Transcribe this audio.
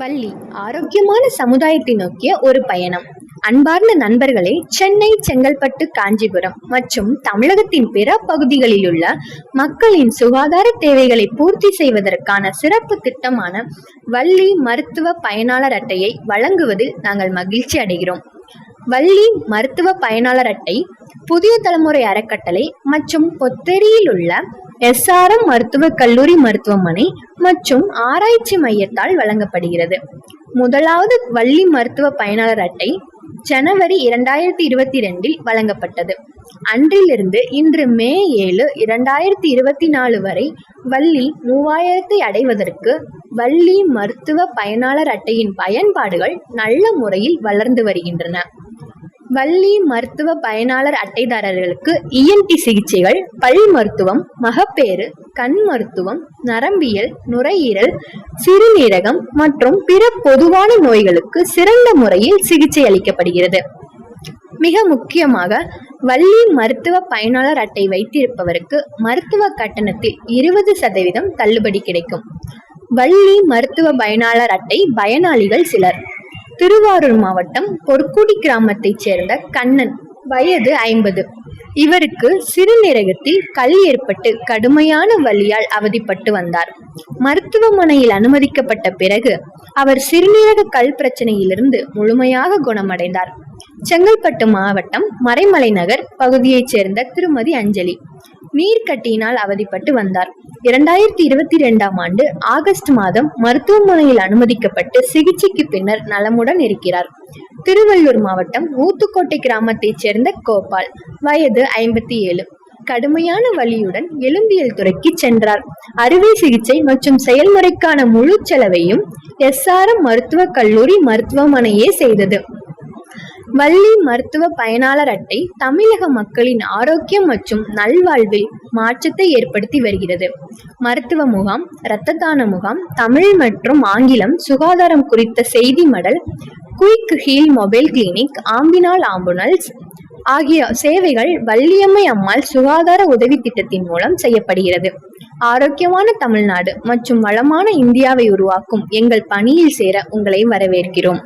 வள்ளி ஆரோக்கியமான சமுதாயத்தை நோக்கிய ஒரு பயணம். அன்பார்ந்த நண்பர்களே சென்னை செங்கல்பட்டு காஞ்சிபுரம் மற்றும் தமிழகத்தின் பிற பகுதிகளில் உள்ள மக்களின் சுகாதார தேவைகளை பூர்த்தி செய்வதற்கான சிறப்பு திட்டமான வள்ளி மருத்துவ பயனாளர் அட்டையை வழங்குவதில் நாங்கள் மகிழ்ச்சி அடைகிறோம். வள்ளி மருத்துவ பயனாளர் அட்டை புதிய தலைமுறை அறக்கட்டளை மற்றும் பொத்தேரியில் உள்ள எஸ்ஆர்எம் மருத்துவக் கல்லூரி மருத்துவமனை மற்றும் ஆராய்ச்சி மையத்தால் வழங்கப்படுகிறது. முதலாவது வள்ளி மருத்துவ பயனாளர் அட்டை ஜனவரி இரண்டாயிரத்தி இருபத்தி ரெண்டில் வழங்கப்பட்டது. அன்றிலிருந்து இன்று மே ஏழு இரண்டாயிரத்தி இருபத்தி நாலு வரை வள்ளி மூவாயிரத்தை அடைவதற்கு வள்ளி மருத்துவ பயனாளர் அட்டையின் பயன்பாடுகள் நல்ல முறையில் வளர்ந்து வருகின்றன. வள்ளி மருத்துவ பயனாளர் அட்டைதாரர்களுக்கு இஎன்டி சிகிச்சைகள் பல் மருத்துவம் மகப்பேறு கண் மருத்துவம் நரம்பியல் நுரையீரல் சிறுநீரகம் மற்றும் பிற பொதுவான நோய்களுக்கு சிறந்த முறையில் சிகிச்சை அளிக்கப்படுகிறது. மிக முக்கியமாக வள்ளி மருத்துவ பயனாளர் அட்டை வைத்திருப்பவருக்கு மருத்துவ கட்டணத்தில் இருபது சதவீதம் தள்ளுபடி கிடைக்கும். வள்ளி மருத்துவ பயனாளர் அட்டை பயனாளிகள் சிலர். திருவாரூர் மாவட்டம் பொற்குடி கிராமத்தைச் சேர்ந்த கண்ணன் வயது ஐம்பது. இவருக்கு சிறுநீரகத்தில் கல் ஏற்பட்டு கடுமையான வலியால் அவதிப்பட்டு வந்தார். மருத்துவமனையில் அனுமதிக்கப்பட்ட பிறகு அவர் சிறுநீரக கல் பிரச்சனையிலிருந்து முழுமையாக குணமடைந்தார். செங்கல்பட்டு மாவட்டம் மறைமலை நகர் பகுதியைச் சேர்ந்த திருமதி அஞ்சலி. நீர்க்கட்டியினால் அவதிப்பட்டு வந்தார். இரண்டாயிரத்தி இருபத்தி இரண்டாம் ஆண்டு ஆகஸ்ட் மாதம் மருத்துவமனையில் அனுமதிக்கப்பட்டு சிகிச்சைக்கு பின்னர் நலமுடன் இருக்கிறார். திருவள்ளூர் மாவட்டம் ஊத்துக்கோட்டை கிராமத்தைச் சேர்ந்த கோபால். வயது ஐம்பத்தி ஏழு கடுமையான வலியுடன் எலும்பியல் துறைக்கு சென்றார். அறுவை சிகிச்சை மற்றும் செயல்முறைக்கான முழு செலவையும் எஸ்ஆர்எம் மருத்துவக் கல்லூரி மருத்துவமனையே செய்தது. வள்ளி மருத்துவ பயனாளர் அட்டை தமிழக மக்களின் ஆரோக்கியம் மற்றும் நல்வாழ்வில் மாற்றத்தை ஏற்படுத்தி வருகிறது. மருத்துவ முகாம் இரத்த தான முகாம் தமிழ் மற்றும் ஆங்கிலம் சுகாதாரம் குறித்த செய்தி மடல் குயிக் ஹீல் மொபைல் கிளினிக் ஆம்பினால் ஆம்புலன்ஸ் ஆகிய சேவைகள் வள்ளியம்மை அம்மாள் சுகாதார உதவி திட்டத்தின் மூலம் செய்யப்படுகிறது. ஆரோக்கியமான தமிழ்நாடு மற்றும் வளமான இந்தியாவை உருவாக்கும் எங்கள் பணியில் சேர உங்களை வரவேற்கிறோம்.